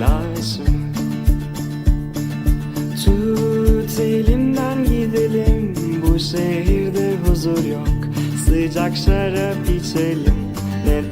lazım Tut elimden gidelim Bu şehirde huzur yok. Sıcak şarap içelim Ne